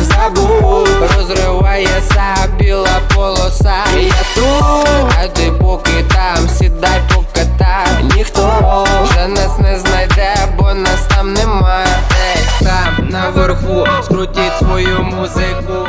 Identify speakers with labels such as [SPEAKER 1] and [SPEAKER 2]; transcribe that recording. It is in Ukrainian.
[SPEAKER 1] забув. Розривається біла полоса. Я тут, а ти поки там, сідай покатай Ніхто. Вже нас не знайде, бо нас там немає Ей, Там наверху, скрутіть свою музику